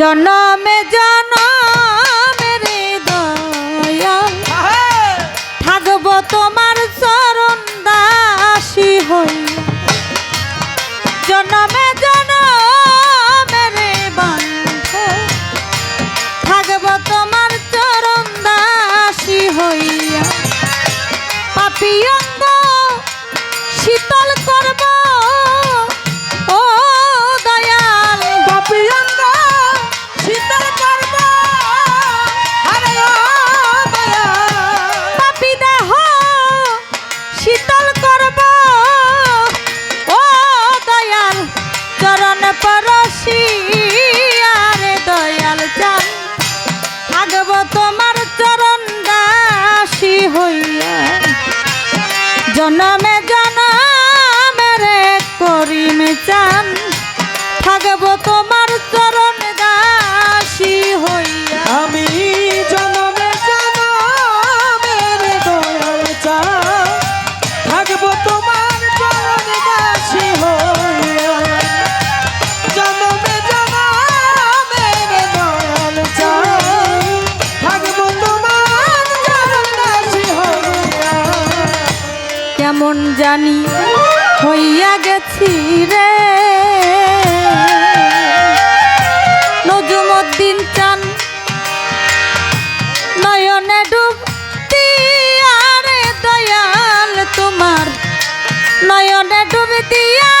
জনমে জন কেমন জানি হইয়া গেছি রে। নজুমদ্দিন চান নয়নে ডুব দিয়া রে দয়াল তোমার। নয়নে ডুব দিয়া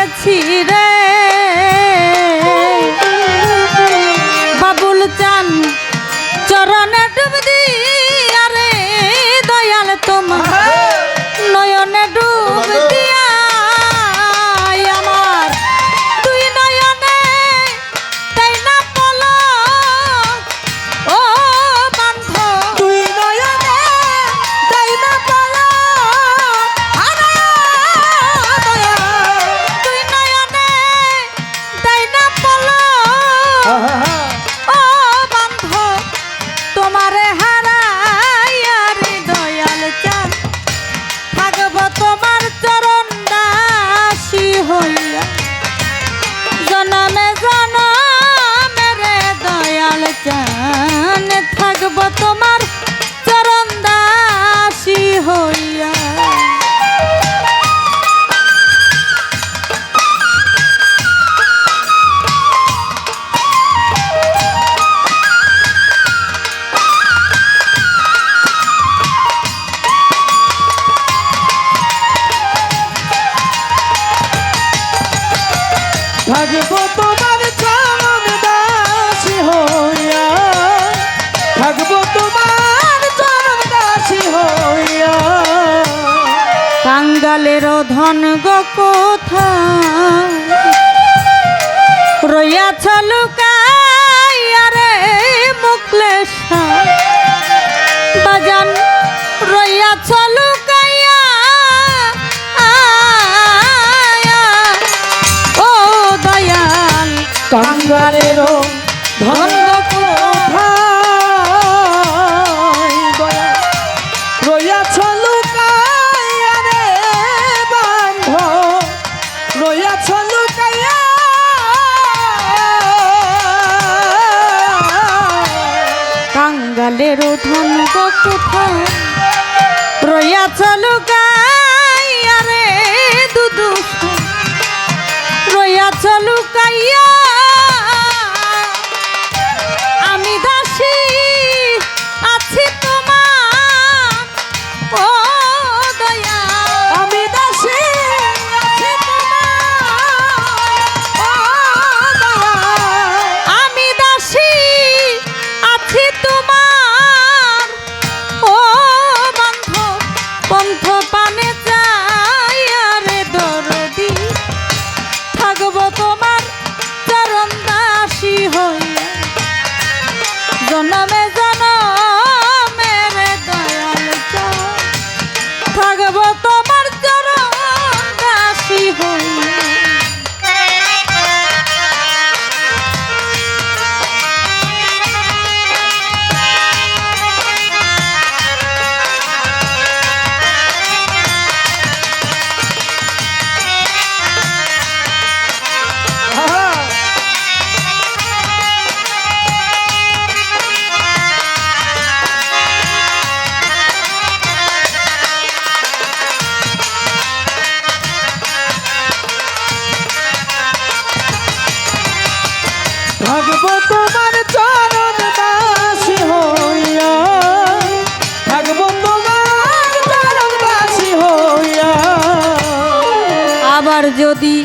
গেছি রে 아 রোধন ধন গো কোথা রইয়াছ লোক মোদের ধন কোথায় রইয়াছ লুকাইয়া রে দুদু। রইয়াছ লুকাইয়া zapato. থাকব তোমার চরণ দাসী হইয়া। আবার যদি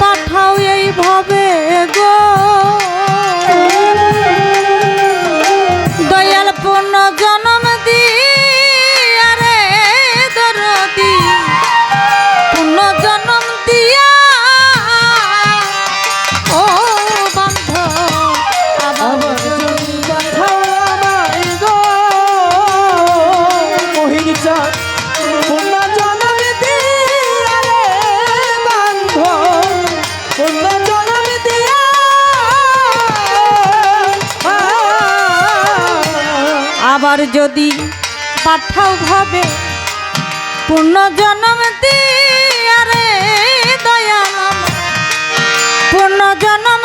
পাঠাও এইভাবে গো। এবার যদি পাঠাও ভাবে পূর্ণ জন্ম দিয়ারে দয়াল পূর্ণ জন্ম